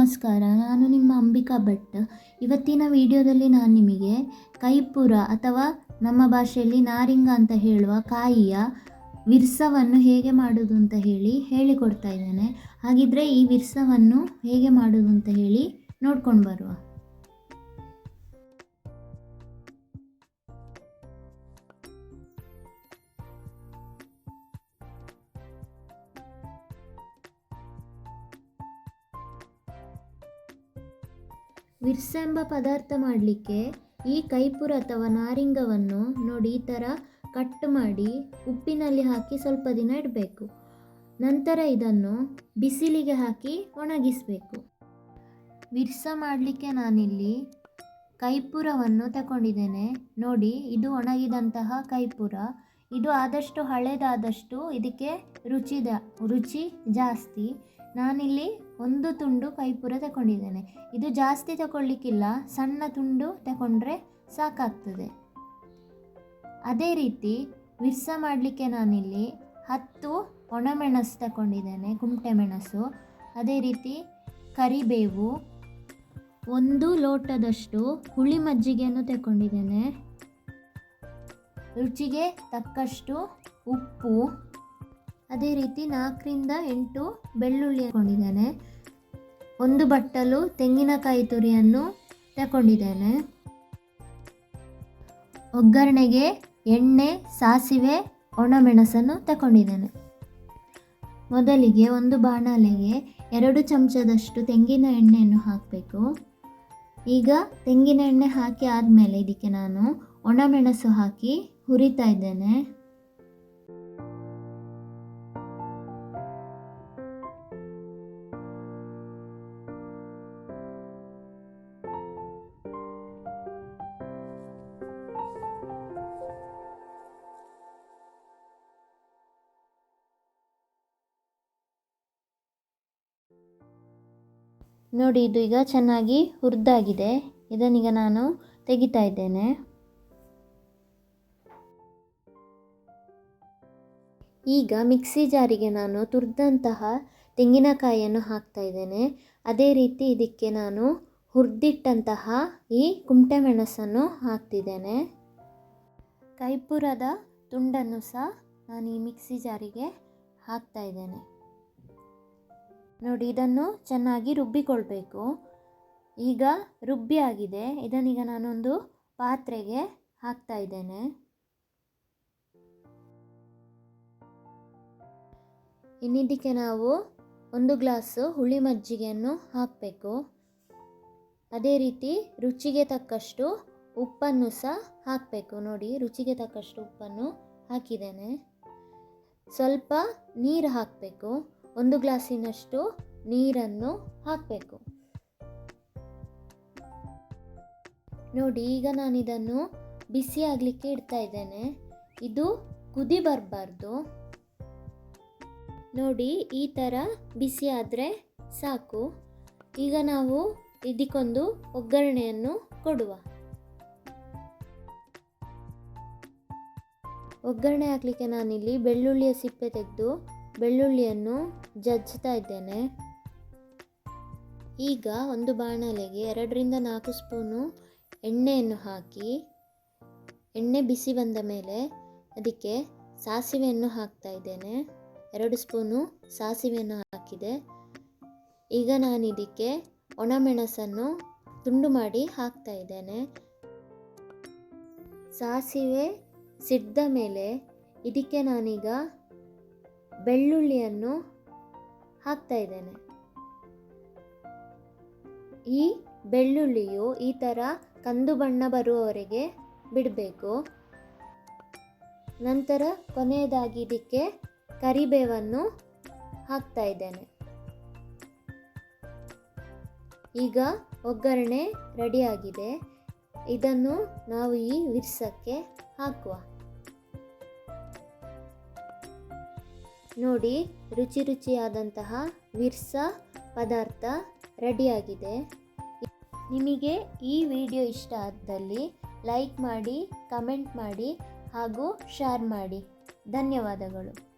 ನಮಸ್ಕಾರ, ನಾನು ನಿಮ್ಮ ಅಂಬಿಕಾ ಭಟ್. ಇವತ್ತಿನ ವಿಡಿಯೋದಲ್ಲಿ ನಾನು ನಿಮಗೆ ಕೈಪುರ ಅಥವಾ ನಮ್ಮ ಭಾಷೆಯಲ್ಲಿ ನಾರಿಂಗ ಅಂತ ಹೇಳುವ ಕಾಯಿಯ ವಿರ್ಸವನ್ನು ಹೇಗೆ ಮಾಡೋದು ಅಂತ ಹೇಳಿ ಹೇಳಿಕೊಡ್ತಾ ಇದ್ದೇನೆ. ಹಾಗಿದ್ರೆ ಈ ವಿರ್ಸವನ್ನು ಹೇಗೆ ಮಾಡೋದು ಅಂತ ಹೇಳಿ ನೋಡ್ಕೊಂಡು ಬರುವ. ವಿರ್ಸ ಎಂಬ ಪದಾರ್ಥ ಮಾಡಲಿಕ್ಕೆ ಈ ಕೈಪುರ ಅಥವಾ ನಾರಿಂಗವನ್ನು ನೋಡಿ ಈ ಥರ ಕಟ್ ಮಾಡಿ ಉಪ್ಪಿನಲ್ಲಿ ಹಾಕಿ ಸ್ವಲ್ಪ ದಿನ ಇಡಬೇಕು. ನಂತರ ಇದನ್ನು ಬಿಸಿಲಿಗೆ ಹಾಕಿ ಒಣಗಿಸಬೇಕು. ವಿರ್ಸ ಮಾಡಲಿಕ್ಕೆ ನಾನಿಲ್ಲಿ ಕೈಪುರವನ್ನು ತಗೊಂಡಿದ್ದೇನೆ. ನೋಡಿ, ಇದು ಒಣಗಿದಂತಹ ಕೈಪುರ. ಇದು ಆದಷ್ಟು ಹಳೆಯದಾದಷ್ಟು ಇದಕ್ಕೆ ರುಚಿದ, ರುಚಿ ಜಾಸ್ತಿ. ನಾನಿಲ್ಲಿ ಒಂದು ತುಂಡು ಕೈಪುರ ತಗೊಂಡಿದ್ದೇನೆ ಇದು ಜಾಸ್ತಿ ತಗೊಳ್ಳಿಕ್ಕಿಲ್ಲ ಸಣ್ಣ ತುಂಡು ತಗೊಂಡ್ರೆ ಸಾಕಾಗ್ತದೆ. ಅದೇ ರೀತಿ ವಿರ್ಸ ಮಾಡಲಿಕ್ಕೆ ನಾನಿಲ್ಲಿ ಹತ್ತು ಒಣಮೆಣಸು ತಗೊಂಡಿದ್ದೇನೆ ಕುಮಟೆ ಮೆಣಸು. ಅದೇ ರೀತಿ ಕರಿಬೇವು, ಒಂದು ಲೋಟದಷ್ಟು ಹುಳಿ ಮಜ್ಜಿಗೆಯನ್ನು ತಗೊಂಡಿದ್ದೇನೆ ರುಚಿಗೆ ತಕ್ಕಷ್ಟು ಉಪ್ಪು. ಅದೇ ರೀತಿ ನಾಲ್ಕರಿಂದ ಎಂಟು ಬೆಳ್ಳುಳ್ಳಿ ಹಾಕೊಂಡಿದ್ದೇನೆ. ಒಂದು ಬಟ್ಟಲು ತೆಂಗಿನಕಾಯಿ ತುರಿಯನ್ನು ತಗೊಂಡಿದ್ದೇನೆ ಒಗ್ಗರಣೆಗೆ ಎಣ್ಣೆ, ಸಾಸಿವೆ, ಒಣಮೆಣಸನ್ನು ತಗೊಂಡಿದ್ದೇನೆ ಮೊದಲಿಗೆ ಒಂದು ಬಾಣಲೆಗೆ ಎರಡು ಚಮಚದಷ್ಟು ತೆಂಗಿನ ಎಣ್ಣೆಯನ್ನು ಹಾಕಬೇಕು. ಈಗ ತೆಂಗಿನ ಎಣ್ಣೆ ಹಾಕಿ ಆದಮೇಲೆ ಇದಕ್ಕೆ ನಾನು ಒಣಮೆಣಸು ಹಾಕಿ ಹುರಿತಾ ಇದ್ದೇನೆ. ನೋಡಿ, ಇದು ಈಗ ಚೆನ್ನಾಗಿ ಹುರಿದಾಗಿದೆ. ಇದನ್ನೀಗ ನಾನು ತೆಗಿತಾ ಇದ್ದೇನೆ. ಈಗ ಮಿಕ್ಸಿ ಜಾರಿಗೆ ನಾನು ತುರಿದಂತಹ ತೆಂಗಿನಕಾಯಿಯನ್ನು ಹಾಕ್ತಾ ಇದ್ದೇನೆ. ಅದೇ ರೀತಿ ಇದಕ್ಕೆ ನಾನು ಹುರಿದಿಟ್ಟಂತಹ ಈ ಕುಮಟೆ ಮೆಣಸನ್ನು ಹಾಕ್ತಿದ್ದೇನೆ. ಕೈಪುರದ ತುಂಡನ್ನು ಸಹ ನಾನು ಈ ಮಿಕ್ಸಿ ಜಾರಿಗೆ ಹಾಕ್ತಾ ಇದ್ದೇನೆ. ನೋಡಿ, ಇದನ್ನು ಚೆನ್ನಾಗಿ ರುಬ್ಬಿಕೊಳ್ಬೇಕು. ಈಗ ರುಬ್ಬಿ ಆಗಿದೆ. ಇದನ್ನೀಗ ನಾನೊಂದು ಪಾತ್ರೆಗೆ ಹಾಕ್ತಾ ಇದ್ದೇನೆ. ಇನ್ನಿದ್ದಕ್ಕೆ ನಾವು ಒಂದು ಗ್ಲಾಸು ಹುಳಿ ಮಜ್ಜಿಗೆಯನ್ನು ಹಾಕಬೇಕು. ಅದೇ ರೀತಿ ರುಚಿಗೆ ತಕ್ಕಷ್ಟು ಉಪ್ಪನ್ನು ಸಹ ಹಾಕಬೇಕು. ನೋಡಿ, ರುಚಿಗೆ ತಕ್ಕಷ್ಟು ಉಪ್ಪನ್ನು ಹಾಕಿದ್ದೇನೆ. ಸ್ವಲ್ಪ ನೀರು ಹಾಕಬೇಕು. ಒಂದು ಗ್ಲಾಸಿನಷ್ಟು ನೀರನ್ನು ಹಾಕಬೇಕು. ನೋಡಿ, ಈಗ ನಾನು ಇದನ್ನು ಬಿಸಿ ಆಗಲಿಕ್ಕೆ ಇಡ್ತಾ ಇದ್ದೇನೆ. ಇದು ಕುದಿ ಬರಬಾರ್ದು. ನೋಡಿ, ಈ ಥರ ಬಿಸಿ ಆದರೆ ಸಾಕು. ಈಗ ನಾವು ಇದಕ್ಕೊಂದು ಒಗ್ಗರಣೆಯನ್ನು ಕೊಡುವ. ಒಗ್ಗರಣೆ ಹಾಕಲಿಕ್ಕೆ ನಾನಿಲ್ಲಿ ಬೆಳ್ಳುಳ್ಳಿಯ ಸಿಪ್ಪೆ ತೆಗೆದು ಬೆಳ್ಳುಳ್ಳಿಯನ್ನು ಜಜ್ಜ್ತಾ ಇದ್ದೇನೆ. ಈಗ ಒಂದು ಬಾಣಲೆಗೆ ಎರಡರಿಂದ ನಾಲ್ಕು ಸ್ಪೂನು ಎಣ್ಣೆಯನ್ನು ಹಾಕಿ, ಎಣ್ಣೆ ಬಿಸಿ ಬಂದ ಮೇಲೆ ಅದಕ್ಕೆ ಸಾಸಿವೆಯನ್ನು ಹಾಕ್ತಾ ಇದ್ದೇನೆ. ಎರಡು ಸ್ಪೂನು ಸಾಸಿವೆಯನ್ನು ಹಾಕಿದೆ. ಈಗ ನಾನು ಇದಕ್ಕೆ ಒಣಮೆಣಸನ್ನು ತುಂಡು ಮಾಡಿ ಹಾಕ್ತಾ ಇದ್ದೇನೆ. ಸಾಸಿವೆ ಸಿಡ್ದ ಮೇಲೆ ಇದಕ್ಕೆ ನಾನೀಗ ಬೆಳ್ಳುಳ್ಳಿಯನ್ನು ಹಾಕ್ತಾ ಇದ್ದೇನೆ. ಈ ಬೆಳ್ಳುಳ್ಳಿಯು ಈ ಥರ ಕಂದು ಬಣ್ಣ ಬರುವವರೆಗೆ ಬಿಡಬೇಕು. ನಂತರ ಕೊನೆಯದಾಗಿ ಇದಕ್ಕೆ ಕರಿಬೇವನ್ನು ಹಾಕ್ತಾ ಇದ್ದೇನೆ. ಈಗ ಒಗ್ಗರಣೆ ರೆಡಿಯಾಗಿದೆ. ಇದನ್ನು ನಾವು ಈ ವಿರ್ಸಕ್ಕೆ ಹಾಕುವ. ನೋಡಿ, ರುಚಿ ರುಚಿಯಾದಂತಹ ವಿರ್ಸ ಪದಾರ್ಥ ರೆಡಿಯಾಗಿದೆ. ನಿಮಗೆ ಈ ವಿಡಿಯೋ ಇಷ್ಟ ಆದಲ್ಲಿ ಲೈಕ್ ಮಾಡಿ, ಕಮೆಂಟ್ ಮಾಡಿ ಹಾಗೂ ಶೇರ್ ಮಾಡಿ. ಧನ್ಯವಾದಗಳು.